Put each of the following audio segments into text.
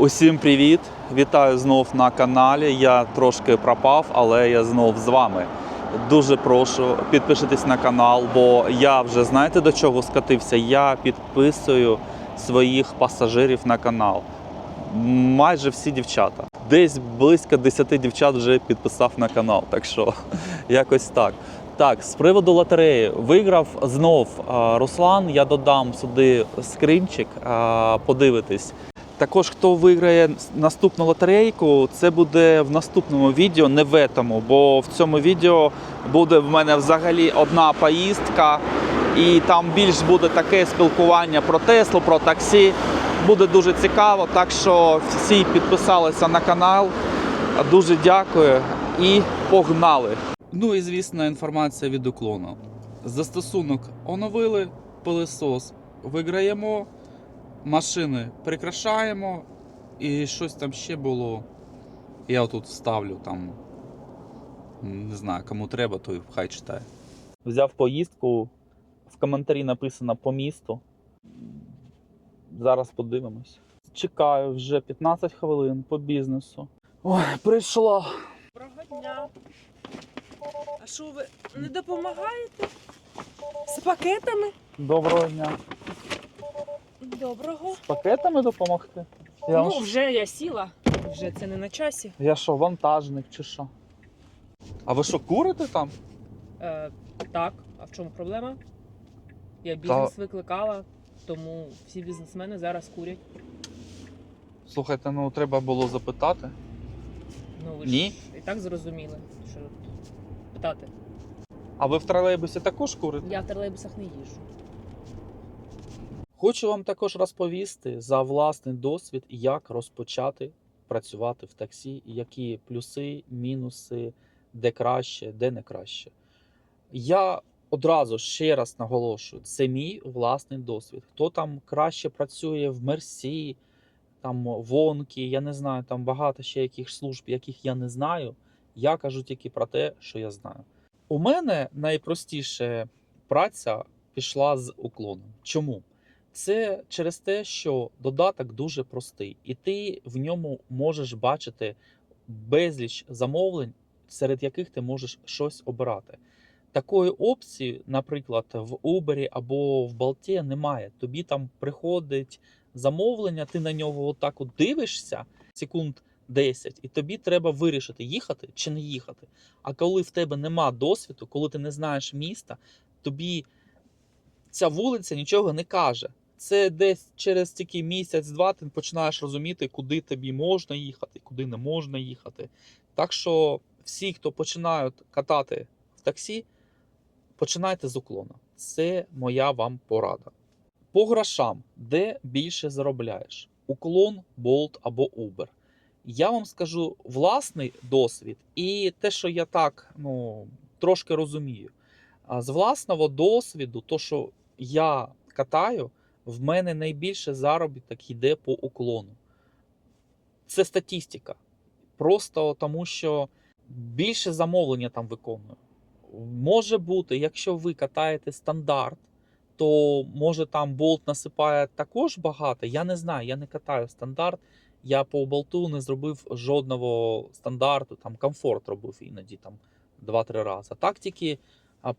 Усім привіт! Вітаю знов на каналі. Я трошки пропав, але я знов з вами. Дуже прошу підпишитись на канал, бо я вже знаєте до чого скатився. Я підписую своїх пасажирів на канал. Майже всі дівчата. Десь близько 10 дівчат вже підписав на канал. Так що якось так. Так, з приводу лотереї виграв знов Руслан. Я додам сюди скринчик, подивитись. Також, хто виграє наступну лотерейку, це буде в наступному відео, не в етому, бо в цьому відео буде в мене взагалі одна поїздка, і там більш буде таке спілкування про Теслу, про таксі. Буде дуже цікаво. Так що всі підписалися на канал. Дуже дякую і погнали! Ну і звісно, інформація від уклону. Застосунок оновили, пилисос виграємо машини прикрашаємо і щось там ще було. Я отут вставлю там. Не знаю, кому треба, той хай читає. Взяв поїздку, в коментарі написано по місту. Зараз подивимось. Чекаю вже 15 хвилин по бізнесу. Ой, прийшла. Доброго дня. А що ви не допомагаєте? З пакетами? Доброго дня. Доброго. З пакетами допомогти? Я, ну, ж- вже я сіла, вже це не на часі. я що, вантажник чи що? А ви що, курите там? Е, так, а в чому проблема? Я бізнес викликала, тому всі бізнесмени зараз курять. Слухайте, ну треба було запитати. Ну ви ж і так зрозуміли, що питати. А ви в тролейбусі також курите? Я в тролейбусах не їжджу. Хочу вам також розповісти за власний досвід, як розпочати працювати в таксі, які плюси, мінуси, де краще, де не краще. Я одразу ще раз наголошую: це мій власний досвід. Хто там краще працює в Мерсі, там Вонки, я не знаю, там багато ще яких служб, яких я не знаю. Я кажу тільки про те, що я знаю. У мене найпростіше праця пішла з уклоном. Чому? Це через те, що додаток дуже простий, і ти в ньому можеш бачити безліч замовлень, серед яких ти можеш щось обирати. Такої опції, наприклад, в Uber або в Балті немає. Тобі там приходить замовлення, ти на нього отак от дивишся секунд 10, і тобі треба вирішити, їхати чи не їхати. А коли в тебе нема досвіду, коли ти не знаєш міста, тобі ця вулиця нічого не каже. Це десь через тільки місяць-два ти починаєш розуміти, куди тобі можна їхати, куди не можна їхати. Так що всі, хто починають катати в таксі, починайте з уклона. Це моя вам порада. По грошам, де більше заробляєш? Уклон, Bolt або Uber. Я вам скажу власний досвід і те, що я так ну, трошки розумію. З власного досвіду, то, що я катаю, в мене найбільше заробіток йде по уклону. Це статистика. Просто тому, що більше замовлення там виконую. Може бути, якщо ви катаєте стандарт, то може там болт насипає також багато. Я не знаю, я не катаю стандарт. Я по болту не зробив жодного стандарту, там комфорт робив іноді там 2-3 рази. Так тільки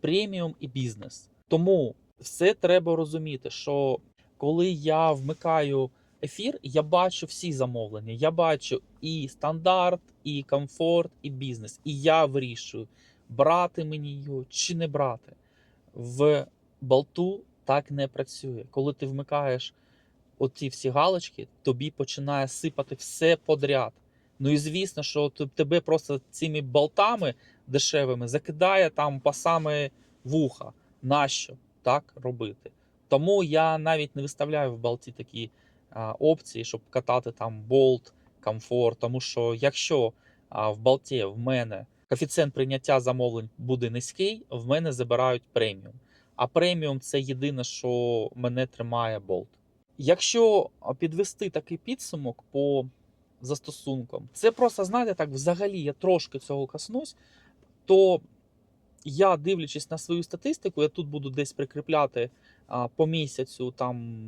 преміум і бізнес. Тому все треба розуміти, що коли я вмикаю ефір, я бачу всі замовлення. Я бачу і стандарт, і комфорт, і бізнес. І я вирішую, брати мені його чи не брати. В болту так не працює. Коли ти вмикаєш оці всі галочки, тобі починає сипати все подряд. Ну і звісно, що тебе просто цими болтами дешевими закидає там по саме вуха. Нащо так робити? Тому я навіть не виставляю в болті такі опції, щоб катати там болт, комфорт. Тому що якщо в болті в мене коефіцієнт прийняття замовлень буде низький, в мене забирають преміум. А преміум це єдине, що мене тримає болт. Якщо підвести такий підсумок по застосункам, це просто, знаєте, так взагалі я трошки цього коснусь, то я, дивлячись на свою статистику, я тут буду десь прикріпляти по місяцю там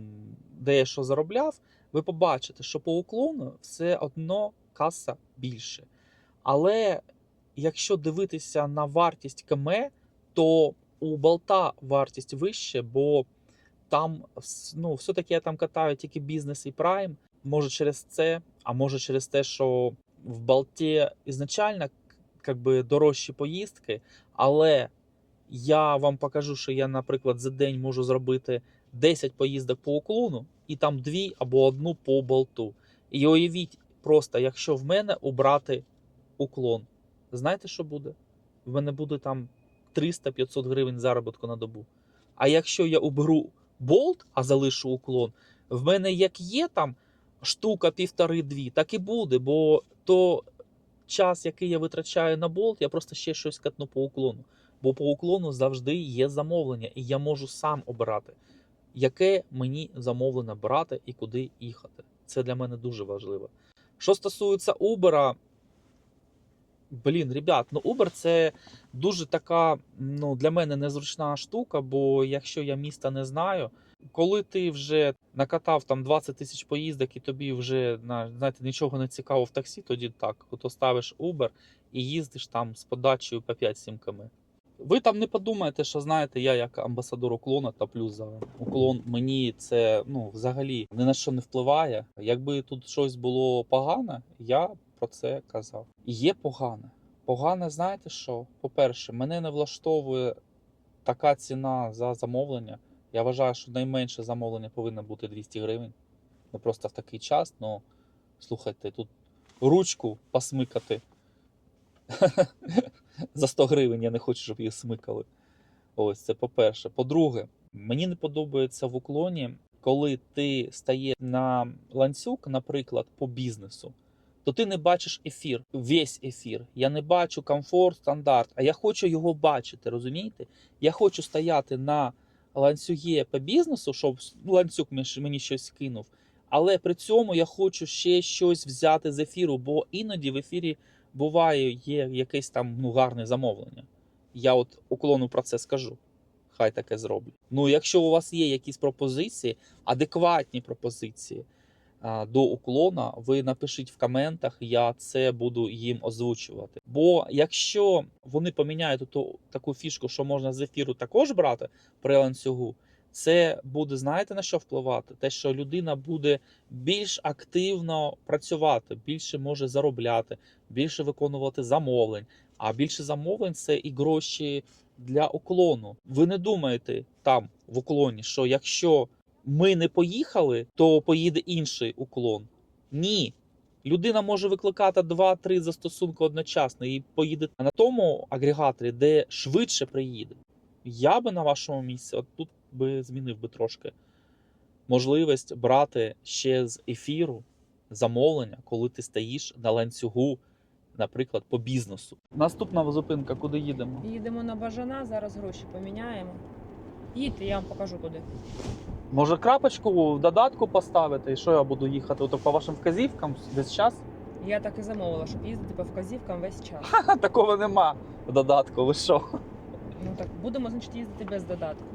дещо заробляв, ви побачите, що по уклону все одно каса більше. Але якщо дивитися на вартість КМ, то у болта вартість вище, бо там ну, все-таки я там катаю тільки бізнес і прайм. Може через це, а може через те, що в болті ізначально как би, дорожчі поїздки, але я вам покажу, що я, наприклад, за день можу зробити 10 поїздок по уклону, і там дві або одну по болту. І уявіть просто, якщо в мене убрати уклон, знаєте, що буде? В мене буде там 300-500 гривень заробітку на добу. А якщо я уберу болт, а залишу уклон, в мене як є там штука півтори-дві, так і буде, бо то час, який я витрачаю на болт, я просто ще щось катну по уклону. Бо по уклону завжди є замовлення, і я можу сам обирати, яке мені замовлення брати і куди їхати. Це для мене дуже важливо. Що стосується Uber, блін, ребят, ну Uber це дуже така ну, для мене незручна штука, бо якщо я міста не знаю, коли ти вже накатав там 20 тисяч поїздок і тобі вже знаєте, нічого не цікаво в таксі, тоді так, то ставиш Uber і їздиш там з подачею по 5-7 км. Ви там не подумаєте, що знаєте, я як амбасадор уклона та плюс за уклон мені це ну взагалі ні на що не впливає. Якби тут щось було погане, я про це казав. Є погане. Погане, знаєте що? По-перше, мене не влаштовує така ціна за замовлення. Я вважаю, що найменше замовлення повинно бути 200 гривень. Ну просто в такий час. Ну слухайте, тут ручку посмикати за 100 гривень. Я не хочу, щоб її смикали. Ось це по-перше. По-друге, мені не подобається в уклоні, коли ти стаєш на ланцюг, наприклад, по бізнесу, то ти не бачиш ефір, весь ефір. Я не бачу комфорт, стандарт, а я хочу його бачити, розумієте? Я хочу стояти на ланцюгі по бізнесу, щоб ланцюг мені- мені щось кинув. Але при цьому я хочу ще щось взяти з ефіру, бо іноді в ефірі буває є якесь там ну, гарне замовлення. Я от уклону про це скажу. Хай таке зроблять. Ну, якщо у вас є якісь пропозиції, адекватні пропозиції а, до уклона, ви напишіть в коментах, я це буду їм озвучувати. Бо якщо вони поміняють ту таку фішку, що можна з ефіру також брати при ланцюгу, це буде, знаєте, на що впливати? Те, що людина буде більш активно працювати, більше може заробляти, більше виконувати замовлень. А більше замовлень це і гроші для уклону. Ви не думаєте там в уклоні, що якщо ми не поїхали, то поїде інший уклон. Ні. Людина може викликати 2-3 застосунки одночасно і поїде на тому агрегаторі, де швидше приїде. Я би на вашому місці от тут би змінив би трошки можливість брати ще з ефіру замовлення, коли ти стоїш на ланцюгу, наприклад, по бізнесу. Наступна зупинка, куди їдемо? Їдемо на бажана, зараз гроші поміняємо. Їдьте, я вам покажу куди. Може, крапочку в додатку поставити, і що я буду їхати ото по вашим вказівкам десь час? Я так і замовила, щоб їздити по вказівкам весь час. Ха, такого нема в додатку. Ви що? Ну так будемо, значить, їздити без додатку.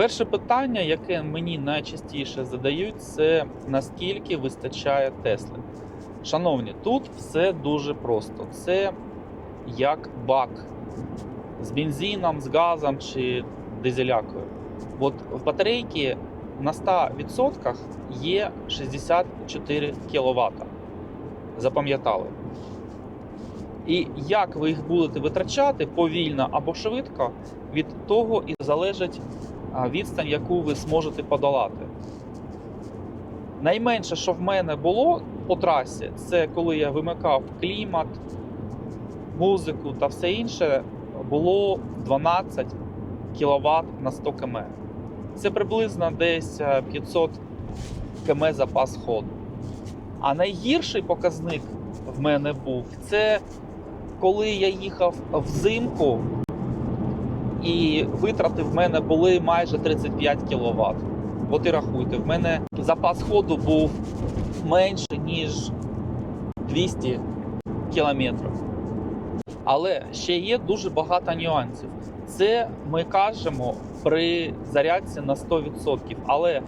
Перше питання, яке мені найчастіше задають, це наскільки вистачає Тесли. Шановні, тут все дуже просто. Це як бак з бензином, з газом чи дизелякою. От в батарейці на 100% є 64 кВт. Запам'ятали. І як ви їх будете витрачати повільно або швидко, від того і залежить відстань, яку ви зможете подолати. Найменше, що в мене було по трасі, це коли я вимикав клімат, музику та все інше, було 12 кВт на 100 км. Це приблизно десь е, 500 км запас ходу. А найгірший показник в мене був це коли я їхав взимку і витрати в мене були майже 35 кВт. От і рахуйте, в мене запас ходу був менше, ніж 200 кілометрів. Але ще є дуже багато нюансів. Це ми кажемо при зарядці на 100%. Але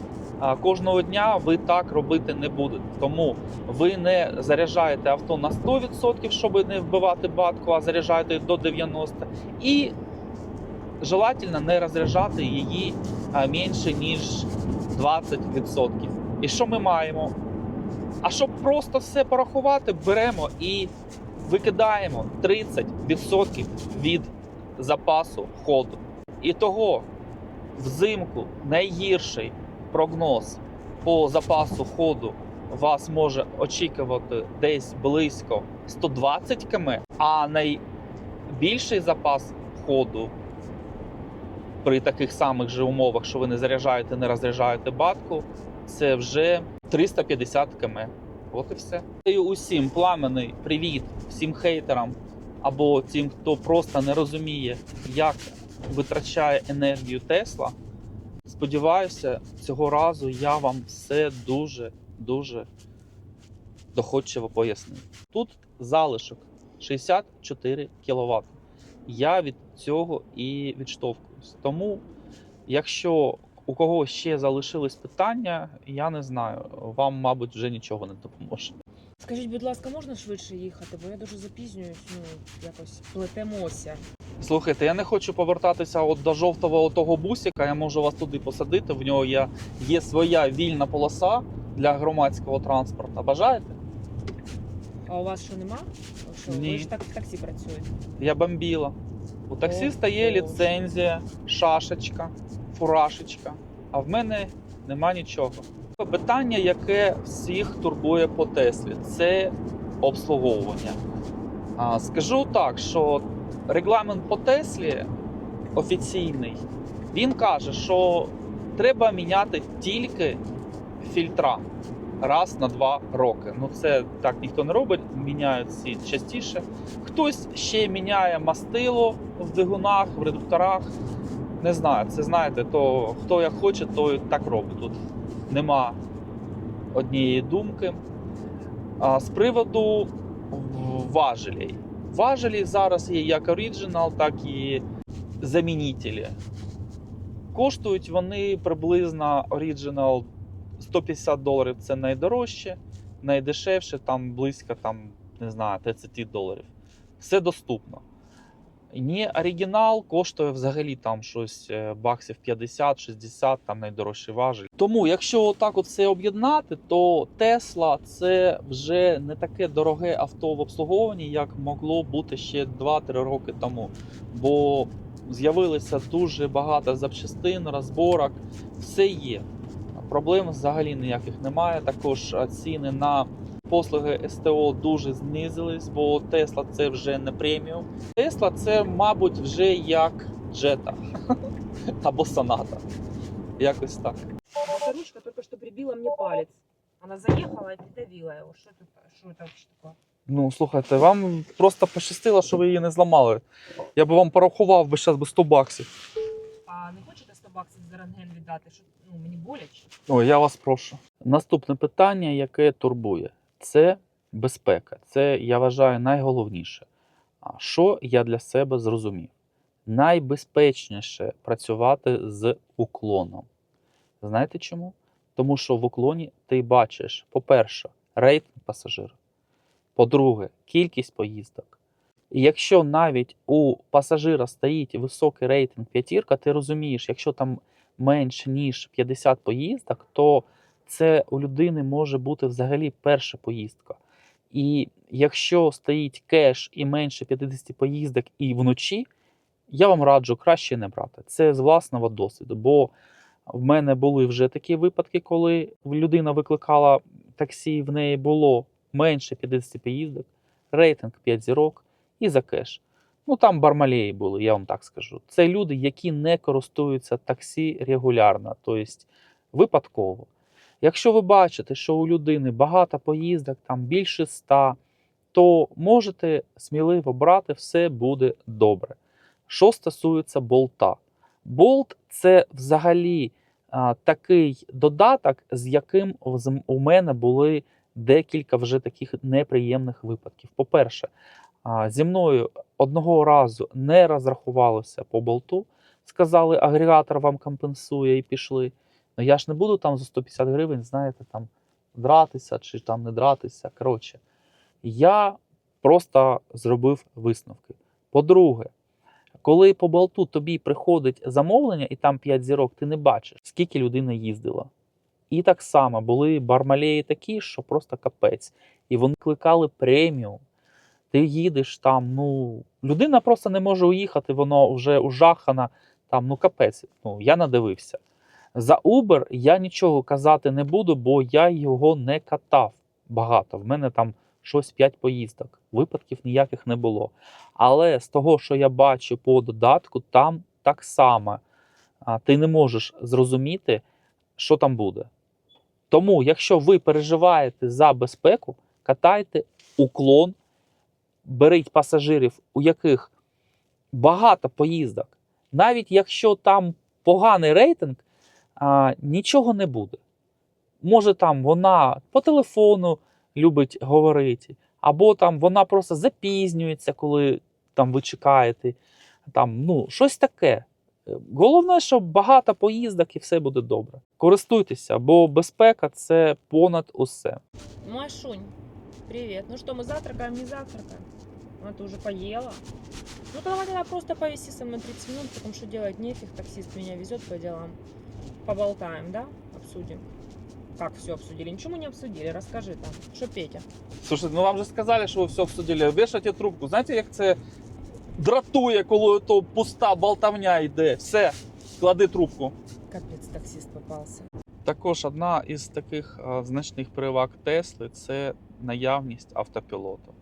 кожного дня ви так робити не будете. Тому ви не заряджаєте авто на 100%, щоб не вбивати батку, а заряджаєте до 90%. І желательно не розряджати її менше, ніж 20%. І що ми маємо? А щоб просто все порахувати, беремо і викидаємо 30% від запасу ходу. І того взимку найгірший прогноз по запасу ходу вас може очікувати десь близько 120 км, а найбільший запас ходу при таких самих же умовах, що ви не заряджаєте, не розряджаєте батку, це вже 350 км. От і все. І усім пламений привіт всім хейтерам або тим, хто просто не розуміє, як витрачає енергію Тесла. Сподіваюся, цього разу я вам все дуже дуже доходчиво пояснив. Тут залишок 64 кВт. Я від цього і відштовхуюсь. Тому, якщо у кого ще залишились питання, я не знаю, вам, мабуть, вже нічого не допоможе. Скажіть, будь ласка, можна швидше їхати, бо я дуже запізнююсь, ну якось плетемося. Слухайте, я не хочу повертатися от до жовтого того бусика. Я можу вас туди посадити. В нього є, є своя вільна полоса для громадського транспорту. Бажаєте? А у вас що нема? Що, Ні. Ви ж так в таксі працюєте. Я бомбіла. У таксиста є ліцензія, шашечка, фурашечка, а в мене нема нічого. Питання, яке всіх турбує по Теслі, це обслуговування. Скажу так, що регламент по Теслі офіційний, він каже, що треба міняти тільки фільтра раз на два роки. Ну це так ніхто не робить, міняють всі частіше. Хтось ще міняє мастило в двигунах, в редукторах. Не знаю, це знаєте, то хто як хоче, той так робить. Тут нема однієї думки. А з приводу важелей. Важелі зараз є як оригінал, так і замінителі. Коштують вони приблизно оригінал 150 доларів це найдорожче, найдешевше там близько там, не знаю, 30 доларів. Все доступно. Ні, оригінал коштує взагалі там щось е, баксів 50-60, там найдорожчий важель. Тому, якщо отак от все об'єднати, то Tesla це вже не таке дороге авто в обслуговуванні, як могло бути ще 2-3 роки тому. Бо з'явилося дуже багато запчастин, розборок, все є Проблем взагалі ніяких немає. Також е, ціни на послуги СТО дуже знизились, бо Тесла це вже не преміум. Тесла це, мабуть, вже як Джета або Соната. Якось так. Эта ручка только что прибила мне палец. Она заехала и придавила его. Что это, что это вообще такое? Ну, слухайте, вам просто пощастило, що ви її не зламали. Я би вам порахував би зараз би 100 баксів. А не хочете 100 баксів за рентген віддати? Що, ну, мені боляче. Ой, я вас прошу. Наступне питання, яке турбує, це безпека. Це, я вважаю, найголовніше. А що я для себе зрозумів? Найбезпечніше працювати з уклоном. Знаєте чому? Тому що в уклоні ти бачиш, по-перше, рейтинг пасажира. По-друге, кількість поїздок. І якщо навіть у пасажира стоїть високий рейтинг п'ятірка, ти розумієш, якщо там менше ніж 50 поїздок, то це у людини може бути взагалі перша поїздка. І якщо стоїть кеш і менше 50 поїздок і вночі, я вам раджу краще не брати. Це з власного досвіду. Бо в мене були вже такі випадки, коли людина викликала таксі, в неї було менше 50 поїздок, рейтинг 5 зірок і за кеш. Ну там бармалеї були, я вам так скажу. Це люди, які не користуються таксі регулярно, тобто випадково. Якщо ви бачите, що у людини багато поїздок, там більше 100, то можете сміливо брати, все буде добре. Що стосується болта, болт це взагалі а, такий додаток, з яким у мене були декілька вже таких неприємних випадків. По-перше, зі мною одного разу не розрахувалося по болту, сказали, агрегатор вам компенсує і пішли. Ну я ж не буду там за 150 гривень, знаєте, там дратися чи там не дратися. Коротше, я просто зробив висновки. По-друге, коли по болту тобі приходить замовлення, і там 5 зірок, ти не бачиш, скільки людина їздила. І так само були бармалеї такі, що просто капець. І вони кликали преміум. Ти їдеш там, ну, людина просто не може уїхати, воно вже ужахана, там, ну капець. Ну, я надивився. За Uber я нічого казати не буду, бо я його не катав багато. В мене там щось 5 поїздок. Випадків ніяких не було. Але з того, що я бачу по додатку, там так само ти не можеш зрозуміти, що там буде. Тому, якщо ви переживаєте за безпеку, катайте уклон, беріть пасажирів, у яких багато поїздок. Навіть якщо там поганий рейтинг, а, нічого не буде. Може, там вона по телефону любить говорити, або там вона просто запізнюється, коли там ви чекаєте. Там, ну, щось таке. Головне, щоб багато поїздок і все буде добре. Користуйтеся, бо безпека це понад усе. Машунь, привет. Ну что, мы завтракаем, не завтракаем? А ты уже поела? Ну давай тогда просто повиси со мной 30 минут, потому что делать нефиг, таксист меня везет по делам. Поболтаем, да? Обсудим. Как все обсудили? Ничего мы не обсудили, расскажи там. Что Петя? Слушайте, ну вам же сказали, що ви все обсудили. Вішайте трубку. Знаєте, як це дратує, коли то пуста болтовня йде. Все, клади трубку. Капец, таксист попался. Також одна із таких а, значних переваг Тесли це наявність автопілоту.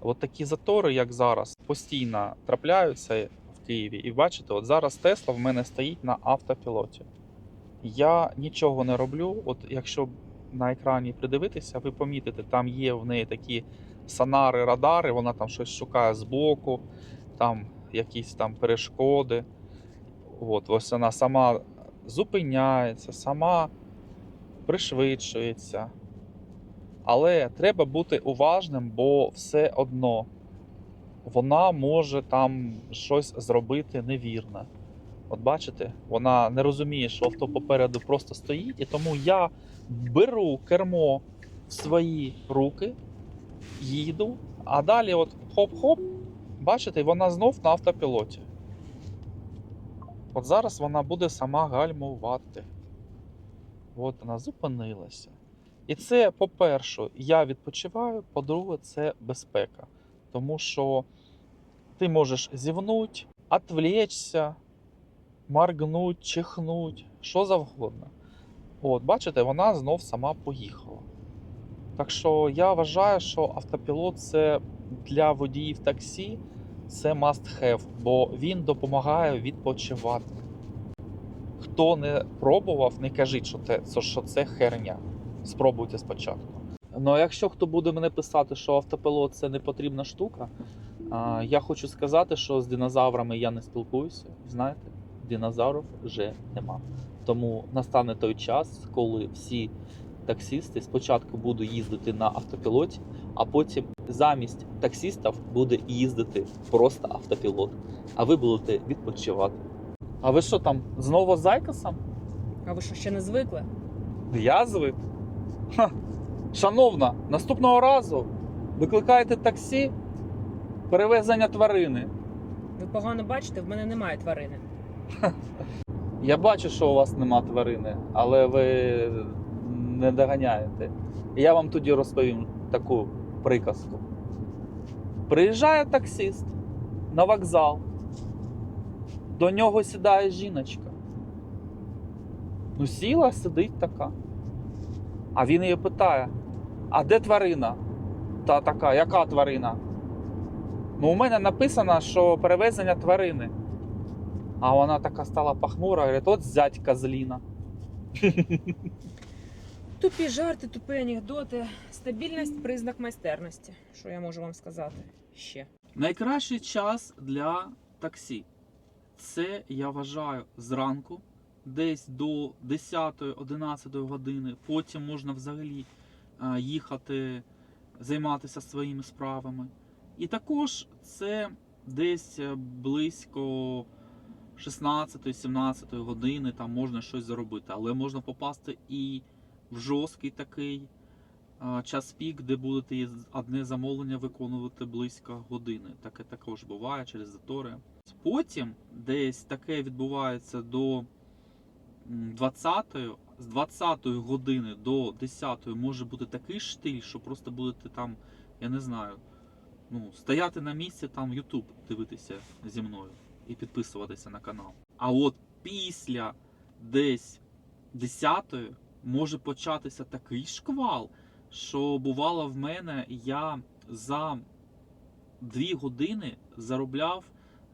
От такі затори, як зараз, постійно трапляються в Києві. І бачите, от зараз Тесла в мене стоїть на автопілоті. Я нічого не роблю. От якщо на екрані придивитися, ви помітите, там є в неї такі сонари, радари, вона там щось шукає збоку, там якісь там перешкоди. От, ось вона сама зупиняється, сама пришвидшується. Але треба бути уважним, бо все одно вона може там щось зробити невірне. От бачите, вона не розуміє, що авто попереду просто стоїть, і тому я беру кермо в свої руки, їду, а далі от хоп-хоп, бачите, вона знов на автопілоті. От зараз вона буде сама гальмувати. От вона зупинилася. І це, по-перше, я відпочиваю, по-друге, це безпека. Тому що ти можеш зівнути, отвлечься, моргнуть, чихнуть, що завгодно. От, бачите, вона знов сама поїхала. Так що я вважаю, що автопілот це для водіїв таксі це must have, бо він допомагає відпочивати. Хто не пробував, не кажіть, що це, що це херня. Спробуйте спочатку. Ну а якщо хто буде мене писати, що автопілот це не потрібна штука, я хочу сказати, що з динозаврами я не спілкуюся. Знаєте, динозаврів вже нема. Тому настане той час, коли всі таксисти спочатку будуть їздити на автопілоті, а потім замість таксистів буде їздити просто автопілот. А ви будете відпочивати. А ви що там знову з Айкосом? А ви що ще не звикли? Я звик. Ха. Шановна, наступного разу викликаєте таксі, перевезення тварини. Ви погано бачите, в мене немає тварини. Я бачу, що у вас нема тварини, але ви не доганяєте. Я вам тоді розповім таку приказку. Приїжджає таксист на вокзал. До нього сідає жіночка. Ну, сіла, сидить така. А він її питає: а де тварина? Та така, яка тварина? Ну, у мене написано, що перевезення тварини. А вона така стала похмура, говорить, от зять козліна. Тупі жарти, тупі анекдоти. Стабільність признак майстерності. Що я можу вам сказати ще? Найкращий час для таксі. Це я вважаю зранку, десь до 10-11 години. Потім можна взагалі е, їхати, займатися своїми справами. І також це десь е, близько 16-17 години там можна щось заробити, але можна попасти і в жорсткий такий а, час пік, де будете одне замовлення виконувати близько години. Таке також буває через затори. Потім десь таке відбувається до м, 20-ї, з 20-ї години до 10-ї може бути такий штиль, що просто будете там, я не знаю, ну, стояти на місці, там YouTube дивитися зі мною і підписуватися на канал. А от після десь 10-ї може початися такий шквал, що бувало в мене, я за 2 години заробляв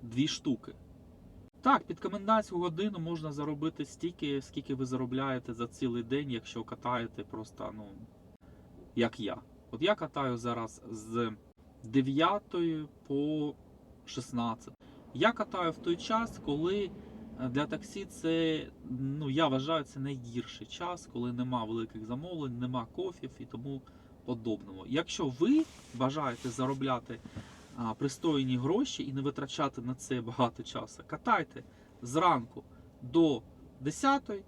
2 штуки. Так, під комендантську годину можна заробити стільки, скільки ви заробляєте за цілий день, якщо катаєте просто, ну, як я. От я катаю зараз з 9 по 16. Я катаю в той час, коли е, для таксі це, ну я вважаю, це найгірший час, коли нема великих замовлень, нема кофів і тому подобного. Якщо ви бажаєте заробляти пристойні гроші і не витрачати на це багато часу, катайте зранку до 10-11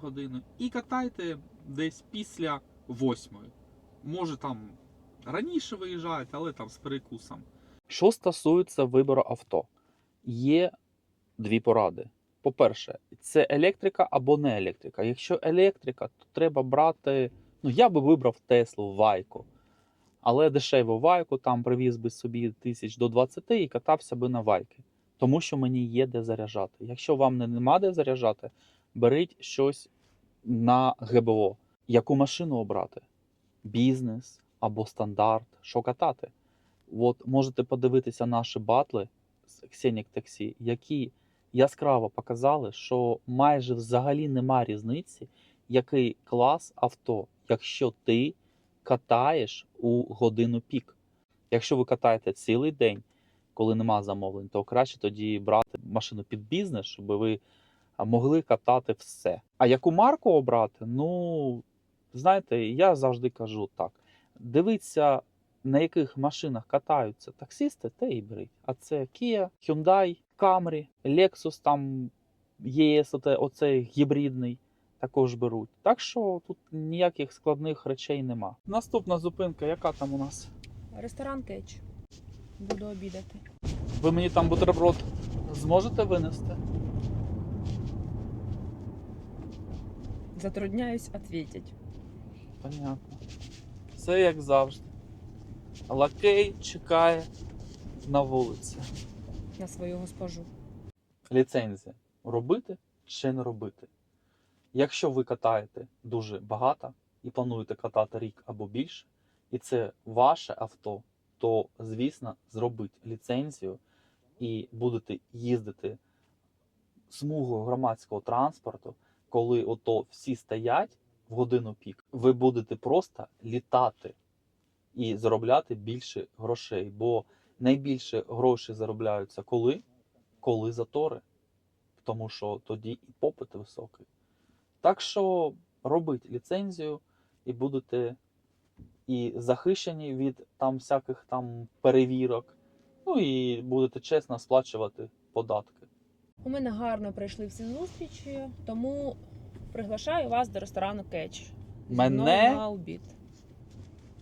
години і катайте десь після 8. Може там раніше виїжджаєте, але там з перекусом. Що стосується вибору авто, є дві поради. По-перше, це електрика або не електрика. Якщо електрика, то треба брати. Ну, я би вибрав Теслу Вайку. Але дешеву вайку там привіз би собі тисяч до 20 і катався би на вайки. Тому що мені є де заряджати. Якщо вам не- нема де заряджати, беріть щось на ГБО. Яку машину обрати? Бізнес або стандарт, що катати? От можете подивитися наші батли з Xenic Taxi, які яскраво показали, що майже взагалі нема різниці, який клас авто, якщо ти катаєш у годину пік. Якщо ви катаєте цілий день, коли нема замовлень, то краще тоді брати машину під бізнес, щоб ви могли катати все. А яку марку обрати? Ну, знаєте, я завжди кажу так: дивіться, на яких машинах катаються таксисти, те і беріть. А це Kia, Hyundai, Camry, Lexus, там ЄС, оцей гібридний також беруть. Так що тут ніяких складних речей нема. Наступна зупинка, яка там у нас? Ресторан Кетч. Буду обідати. Ви мені там бутерброд зможете винести? Затрудняюсь ответить. Понятно. Все як завжди. Лакей чекає на вулиці. На свою госпожу. Ліцензія. Робити чи не робити? Якщо ви катаєте дуже багато і плануєте катати рік або більше, і це ваше авто, то звісно зробіть ліцензію і будете їздити смугою громадського транспорту, коли ото всі стоять в годину пік, ви будете просто літати і заробляти більше грошей. Бо найбільше грошей заробляються коли? Коли затори. Тому що тоді і попит високий. Так що робіть ліцензію і будете і захищені від там всяких там перевірок. Ну і будете чесно сплачувати податки. У мене гарно пройшли всі зустрічі, тому приглашаю вас до ресторану Кетч. Мене? на обід.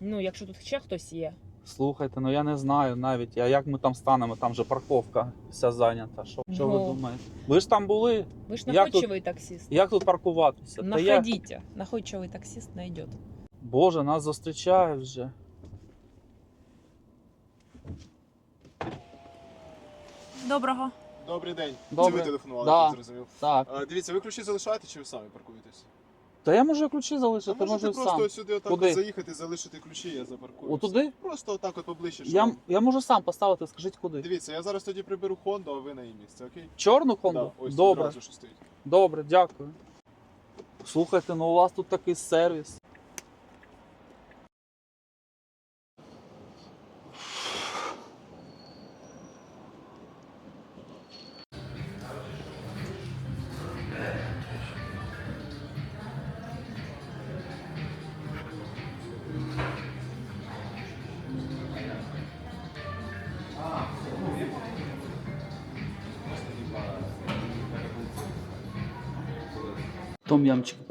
Ну, якщо тут ще хтось є. Слухайте, ну я не знаю навіть, а як ми там станемо, там же парковка вся зайнята. Що, що ви думаєте? Ви ж там були? Ви ж Як тут- находчивий таксист. Як тут паркуватися? Та я... Находите. Находчивый таксист найдет. Боже, нас зустрічають вже. Доброго. Добрий день. Добре. Це ви телефонували, Да. я так зрозумів. Так. А, дивіться, ви ключі залишаєте чи ви самі паркуєтесь? Та я можу ключі А залишити, можете можу просто сам. сюди отак Куди? от заїхати, залишити ключі, я запаркую. Отуди? Просто отак от поближче. щоб Я, я можу сам поставити, скажіть куди. Дивіться, я зараз тоді приберу Хонду, а ви на її місце, окей? Чорну Хонду? Да, ось Добре, одразу, що стоїть. добре, дякую. Слухайте, ну у вас тут такий сервіс.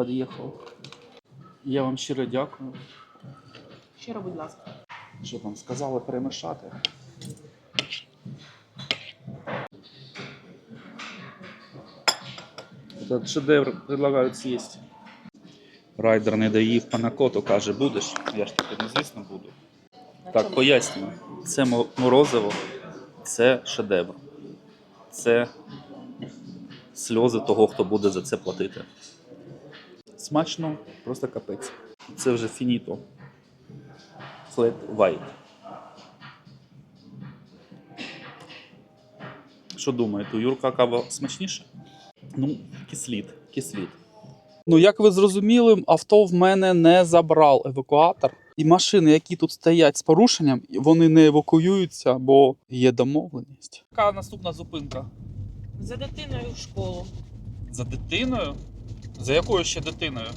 Під'їхав. Я вам щиро дякую. Щиро, будь ласка. Що там сказали перемішати? Этот шедевр предлагають з'їсти. Райдер не доїв панакоту, каже, будеш? Я ж таки, ну звісно, буду. Так, пояснюю. Це морозиво, це шедевр. Це сльози того, хто буде за це платити. Смачно, просто капець. Це вже фініто. Flat white. Що думаєте, у Юрка кава смачніше? Ну, кисліт, кисліт. Ну, як ви зрозуміли, авто в мене не забрав евакуатор. І машини, які тут стоять з порушенням, вони не евакуюються, бо є домовленість. Яка наступна зупинка? За дитиною в школу. За дитиною? За якою ще дитиною?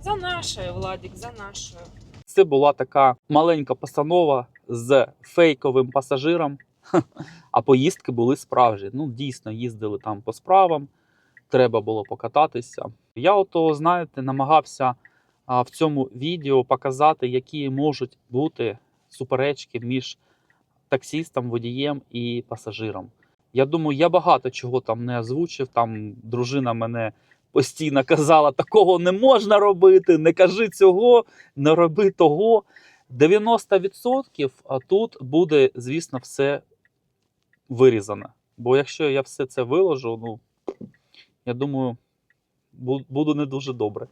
За нашою, Владик, за нашою. Це була така маленька постанова з фейковим пасажиром, а поїздки були справжні. Ну, дійсно, їздили там по справам, треба було покататися. Я ото, знаєте, намагався в цьому відео показати, які можуть бути суперечки між таксістом, водієм і пасажиром. Я думаю, я багато чого там не озвучив. Там дружина мене постійно казала: такого не можна робити, не кажи цього не роби того. 90% а тут буде, звісно, все вирізане. Бо якщо я все це виложу, ну я думаю, бу- буду не дуже добре.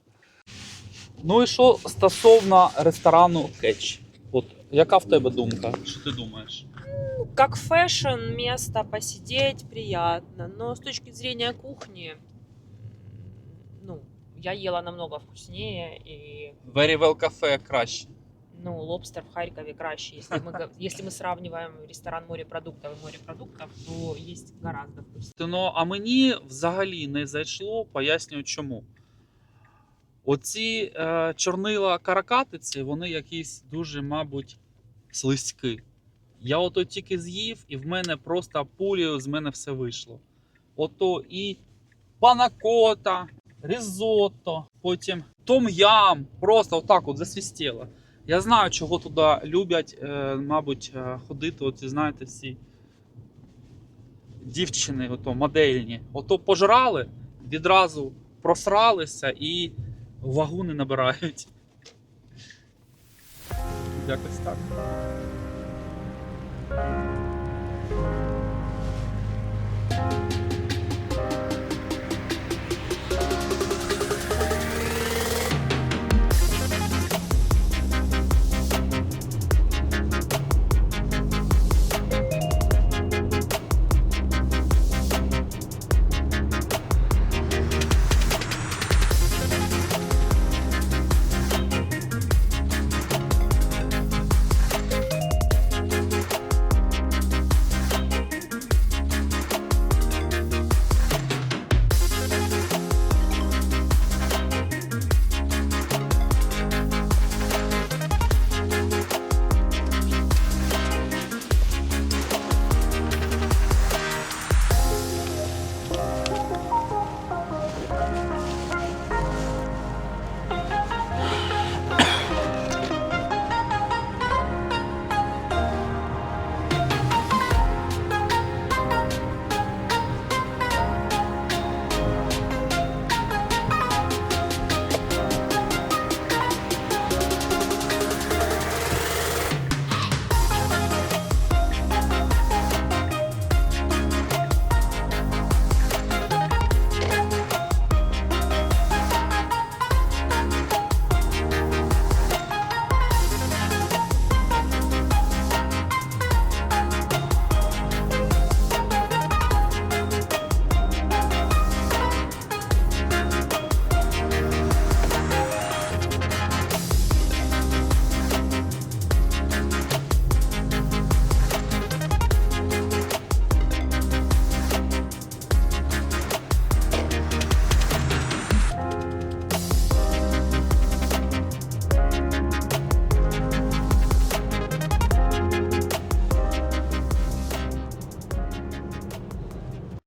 Ну і що стосовно ресторану Кетч? От яка в тебе думка? Що ти думаєш? Как фэшн, место посидеть приятно, но с точки зрения кухни, я ела намного вкуснее, и, Very well Cafe краще. ну, лобстер в Харькове краще. Если мы, го- если мы сравниваем ресторан морепродуктов и морепродуктов, то есть гораздо вкуснее. Ну, а мені взагалі не зайшло, пояснюю чому. Оці е, чорнила каракатиці, вони якісь дуже, мабуть, слизькі. Я ото тільки з'їв, і в мене просто пулею з мене все вийшло. Ото і панакота, ризотто, потім том-ям, просто отак от засвістіло. Я знаю, чого туди люблять, е, мабуть, е, ходити, оці, знаєте, всі дівчини, ото модельні, ото пожрали, відразу просралися і вагу не набирають. Якось так.